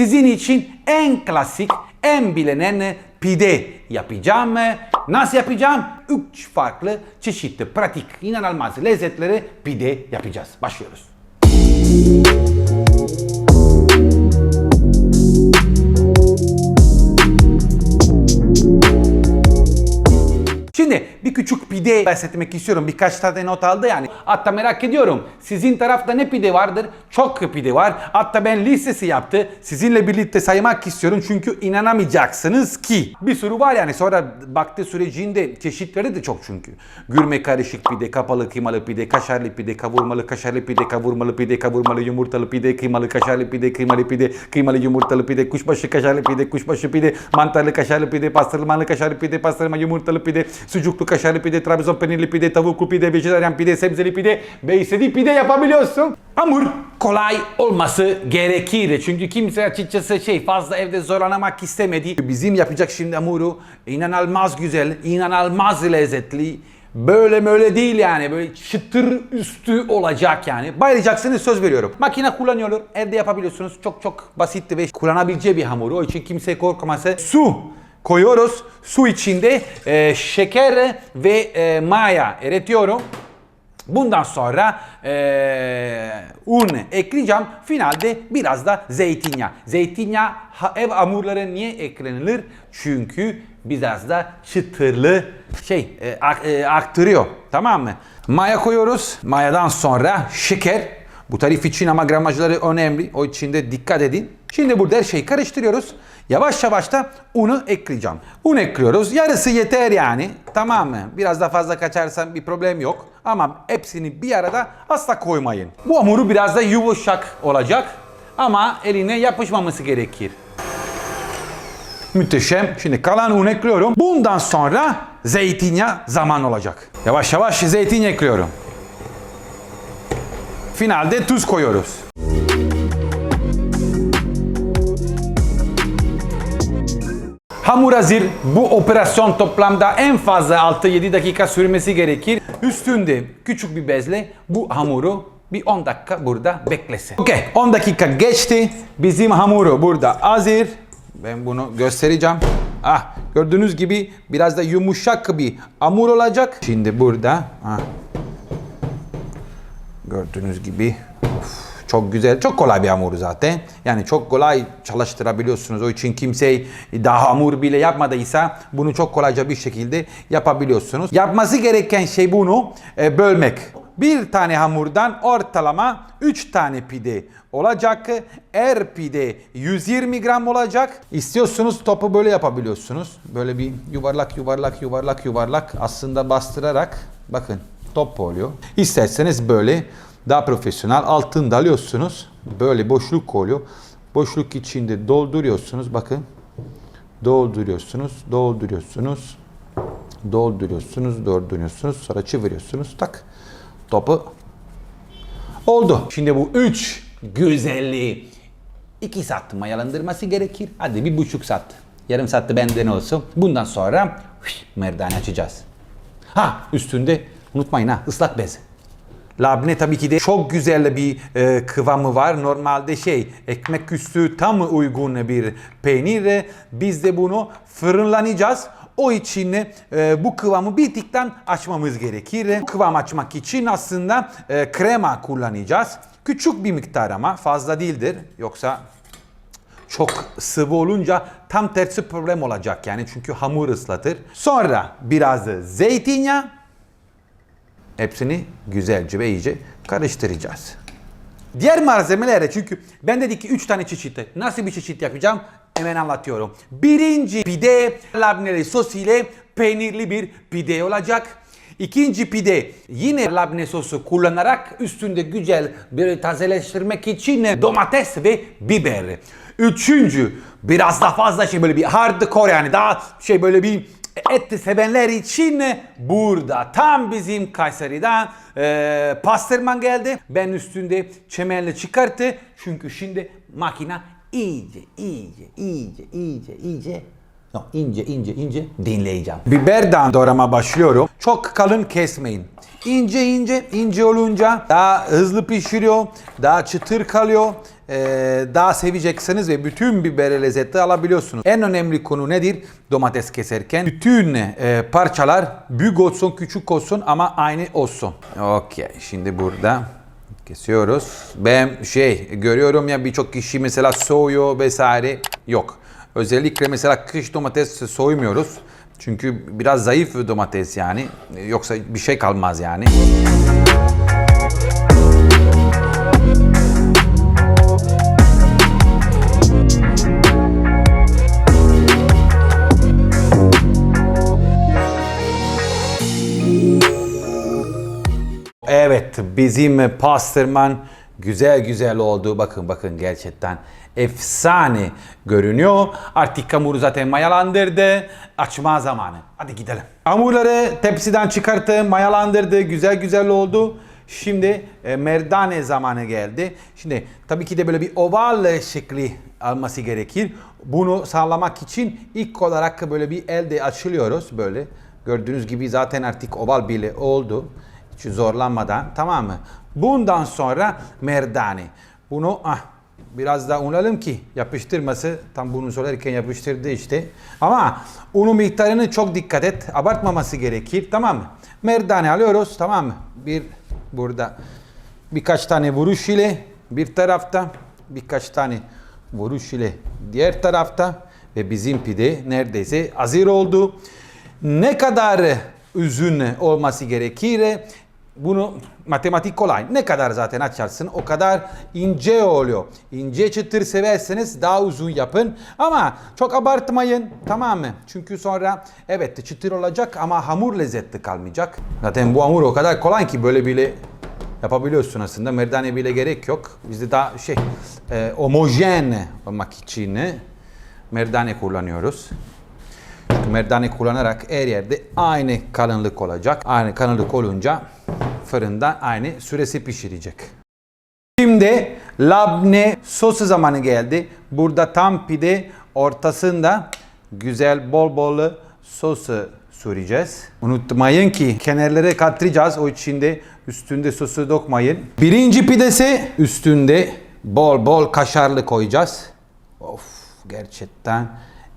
sizin için en klasik, en bilinen pide yapacağım. Nasıl yapacağım? Üç farklı çeşitli, pratik, inanılmaz lezzetleri pide yapacağız. Başlıyoruz. Şimdi bir küçük pide bahsetmek istiyorum. Birkaç tane not aldı yani. Hatta merak ediyorum. Sizin tarafta ne pide vardır? Çok pide var. Hatta ben listesi yaptı. Sizinle birlikte saymak istiyorum. Çünkü inanamayacaksınız ki. Bir sürü var yani. Sonra baktı sürecinde çeşitleri de çok çünkü. Gürme karışık pide, kapalı kıymalı pide, kaşarlı pide, kavurmalı kaşarlı pide, kavurmalı pide, kavurmalı yumurtalı pide, kıymalı kaşarlı pide, kıymalı pide, kıymalı yumurtalı pide, kuşbaşı kaşarlı pide, kuşbaşı pide, mantarlı kaşarlı pide, pastırmalı kaşarlı pide, pastırma yumurtalı pide, sucuklu kaşarlı pide, Trabzon peynirli pide, tavuklu pide, vejetaryen pide, sebzeli pide ve istediği pide yapabiliyorsun. Hamur kolay olması gerekir. Çünkü kimse açıkçası şey fazla evde zorlanamak istemedi. Bizim yapacak şimdi hamuru inanılmaz güzel, inanılmaz lezzetli. Böyle böyle değil yani böyle çıtır üstü olacak yani. Bayılacaksınız söz veriyorum. Makine kullanıyorlar. Evde yapabiliyorsunuz. Çok çok basit ve kullanabileceği bir hamuru. O için kimse korkmasın. Su koyuyoruz. Su içinde e, şeker ve e, maya eritiyorum. Bundan sonra eee, un ekleyeceğim. Finalde biraz da zeytinyağı. Zeytinyağı ev hamurları niye eklenilir? Çünkü biraz da çıtırlı şey e, ak- e. Tamam mı? Maya koyuyoruz. Mayadan sonra şeker. Bu tarif için ama gramajları önemli. O için de dikkat edin. Şimdi burada her şeyi karıştırıyoruz. Yavaş yavaş da unu ekleyeceğim. Un ekliyoruz. Yarısı yeter yani. Tamam mı? Biraz daha fazla kaçarsan bir problem yok. Ama hepsini bir arada asla koymayın. Bu hamuru biraz da yumuşak olacak. Ama eline yapışmaması gerekir. Müthişem. Şimdi kalan un ekliyorum. Bundan sonra zeytinyağı zaman olacak. Yavaş yavaş zeytinyağı ekliyorum. Finalde tuz koyuyoruz. Hamur hazır. Bu operasyon toplamda en fazla 6-7 dakika sürmesi gerekir. Üstünde küçük bir bezle bu hamuru bir 10 dakika burada beklesin. Okey 10 dakika geçti. Bizim hamuru burada hazır. Ben bunu göstereceğim. Ah gördüğünüz gibi biraz da yumuşak bir hamur olacak. Şimdi burada ah, gördüğünüz gibi of, çok güzel, çok kolay bir hamur zaten. Yani çok kolay çalıştırabiliyorsunuz. O için kimse daha hamur bile yapmadıysa bunu çok kolayca bir şekilde yapabiliyorsunuz. Yapması gereken şey bunu e, bölmek. Bir tane hamurdan ortalama 3 tane pide olacak. Her pide 120 gram olacak. İstiyorsunuz topu böyle yapabiliyorsunuz. Böyle bir yuvarlak yuvarlak yuvarlak yuvarlak aslında bastırarak bakın top oluyor. İsterseniz böyle daha profesyonel altında alıyorsunuz. Böyle boşluk oluyor. Boşluk içinde dolduruyorsunuz. Bakın. Dolduruyorsunuz. Dolduruyorsunuz. Dolduruyorsunuz. Dolduruyorsunuz. Sonra çeviriyorsunuz. Tak. Topu oldu. Şimdi bu üç güzelliği iki saat mayalandırması gerekir. Hadi bir buçuk saat. Yarım saatte benden olsun. Bundan sonra merdane açacağız. Ha üstünde unutmayın ha ıslak bez. Labne tabii ki de çok güzel bir e, kıvamı var. Normalde şey ekmek üstü tam uygun bir peynir. Biz de bunu fırınlanacağız. O için e, bu kıvamı bir açmamız gerekir. Kıvam açmak için aslında e, krema kullanacağız. Küçük bir miktar ama fazla değildir. Yoksa çok sıvı olunca tam tersi problem olacak yani çünkü hamur ıslatır. Sonra biraz zeytinyağı Hepsini güzelce ve iyice karıştıracağız. Diğer malzemelere çünkü ben dedik ki 3 tane çeşit. Nasıl bir çeşit yapacağım? Hemen anlatıyorum. Birinci pide labneli sos ile peynirli bir pide olacak. İkinci pide yine labne sosu kullanarak üstünde güzel bir tazeleştirmek için domates ve biber. Üçüncü biraz daha fazla şey böyle bir hardcore yani daha şey böyle bir et sevenler için burada tam bizim Kayseri'den e, pastırman geldi. Ben üstünde çemenle çıkarttı. Çünkü şimdi makina iyice iyice iyice iyice iyice No, ince ince ince dinleyeceğim. Biberden doğrama başlıyorum. Çok kalın kesmeyin. İnce ince ince olunca daha hızlı pişiriyor, daha çıtır kalıyor. E, daha seveceksiniz ve bütün biber lezzeti alabiliyorsunuz. En önemli konu nedir? Domates keserken bütün e, parçalar büyük olsun küçük olsun ama aynı olsun. Okey şimdi burada kesiyoruz. Ben şey görüyorum ya birçok kişi mesela soğuyor vesaire yok. Özellikle mesela kış domates soymuyoruz. Çünkü biraz zayıf domates yani. Yoksa bir şey kalmaz yani. Bizim pastırman güzel güzel oldu. Bakın bakın gerçekten efsane görünüyor. Artık hamuru zaten mayalandırdı. Açma zamanı. Hadi gidelim. Hamurları tepsiden çıkarttım. Mayalandırdı. Güzel güzel oldu. Şimdi e, merdane zamanı geldi. Şimdi tabii ki de böyle bir oval şekli alması gerekir. Bunu sağlamak için ilk olarak böyle bir elde açılıyoruz böyle. Gördüğünüz gibi zaten artık oval bile oldu. Hiç zorlanmadan tamam mı? Bundan sonra merdane. Bunu ah, biraz daha unalım ki yapıştırması tam bunu söylerken yapıştırdı işte. Ama unun miktarını çok dikkat et. Abartmaması gerekir tamam mı? Merdane alıyoruz tamam mı? Bir burada birkaç tane vuruş ile bir tarafta birkaç tane vuruş ile diğer tarafta ve bizim pide neredeyse hazır oldu. Ne kadar üzün olması gerekir? Bunu matematik kolay. Ne kadar zaten açarsın o kadar ince oluyor. İnce çıtır severseniz daha uzun yapın. Ama çok abartmayın tamam mı? Çünkü sonra evet çıtır olacak ama hamur lezzetli kalmayacak. Zaten bu hamur o kadar kolay ki böyle bile yapabiliyorsun aslında. Merdane bile gerek yok. Bizde daha şey e, homojen olmak için merdane kullanıyoruz. Çünkü merdane kullanarak her yerde aynı kalınlık olacak. Aynı kalınlık olunca fırında aynı süresi pişirecek. Şimdi labne sosu zamanı geldi. Burada tam pide ortasında güzel bol bol sosu süreceğiz. Unutmayın ki kenarları katlayacağız. O için de üstünde sosu dökmeyin. Birinci pidesi üstünde bol bol kaşarlı koyacağız. Of gerçekten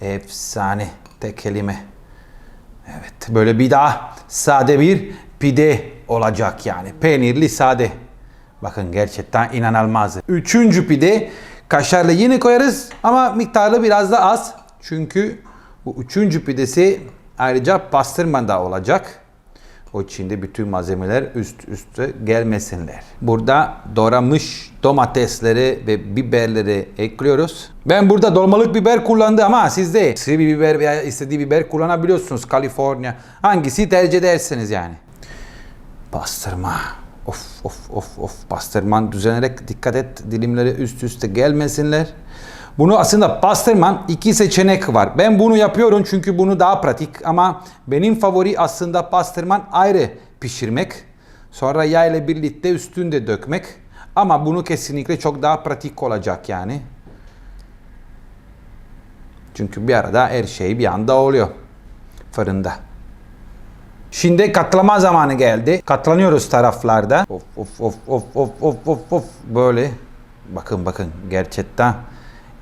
efsane tek kelime. Evet böyle bir daha sade bir pide olacak yani. Peynirli sade. Bakın gerçekten inanılmaz. Üçüncü pide kaşarlı yine koyarız ama miktarı biraz da az. Çünkü bu üçüncü pidesi ayrıca pastırma da olacak. O içinde bütün malzemeler üst üste gelmesinler. Burada doğramış domatesleri ve biberleri ekliyoruz. Ben burada dolmalık biber kullandım ama siz de biber veya istediği biber kullanabiliyorsunuz. Kaliforniya. Hangisi tercih ederseniz yani. Pastırma. Of of of of. Pastırman düzenerek dikkat et. Dilimleri üst üste gelmesinler. Bunu aslında pastırman iki seçenek var. Ben bunu yapıyorum çünkü bunu daha pratik ama benim favori aslında pastırman ayrı pişirmek. Sonra yağ ile birlikte üstünde dökmek. Ama bunu kesinlikle çok daha pratik olacak yani. Çünkü bir arada her şey bir anda oluyor fırında. Şimdi katlama zamanı geldi. Katlanıyoruz taraflarda. Of of of of of of of of böyle. Bakın bakın gerçekten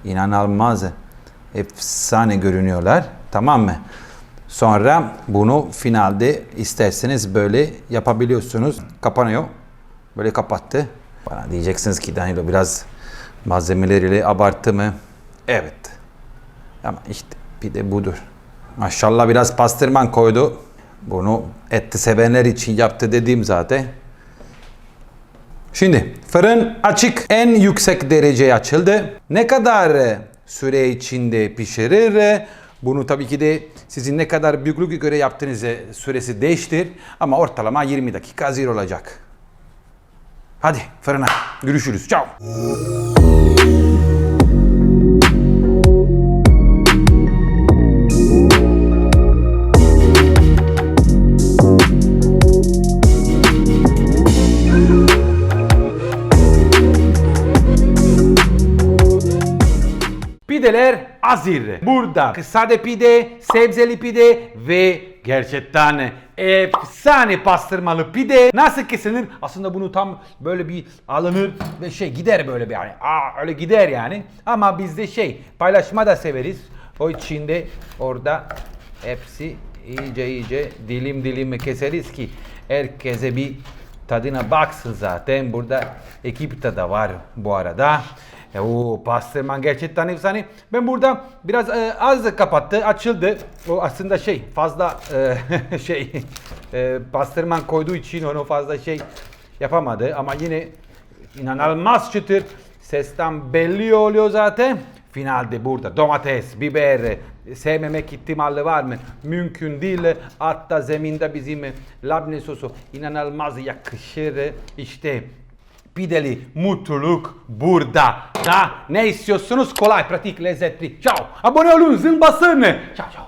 inanılmaz efsane görünüyorlar. Tamam mı? Sonra bunu finalde isterseniz böyle yapabiliyorsunuz. Kapanıyor. Böyle kapattı. Bana diyeceksiniz ki Danilo biraz malzemeleriyle abarttı mı? Evet. Ama işte bir de budur. Maşallah biraz pastırman koydu. Bunu etli sevenler için yaptı dediğim zaten. Şimdi fırın açık en yüksek dereceye açıldı. Ne kadar süre içinde pişirir? Bunu tabii ki de sizin ne kadar büyüklüğe göre yaptığınız süresi değiştir. Ama ortalama 20 dakika hazır olacak. Hadi fırına görüşürüz. Ciao. Hazır. Burada sade pide, sebzeli pide ve Gerçekten efsane pastırmalı pide. Nasıl kesilir? Aslında bunu tam böyle bir alınır ve şey gider böyle bir yani. Aa öyle gider yani. Ama biz de şey paylaşma da severiz. O için de orada hepsi iyice iyice dilim dilim keseriz ki herkese bir tadına baksın zaten. Burada ekipte de var bu arada. E, o pastırman gerçekten efsane. Ben burada biraz e, az kapattı, açıldı. O aslında şey fazla e, şey e, pastırman koyduğu için onu fazla şey yapamadı. Ama yine inanılmaz çıtır. Sesten belli oluyor zaten. Finalde burada domates, biber sevmemek ihtimali var mı? Mümkün değil. Hatta zeminde bizim labne sosu inanılmaz yakışır. İşte pideli mutluluk burada. Da ne istiyorsunuz? Kolay, pratik, lezzetli. Ciao. Abone olun, zil basın. Ciao ciao.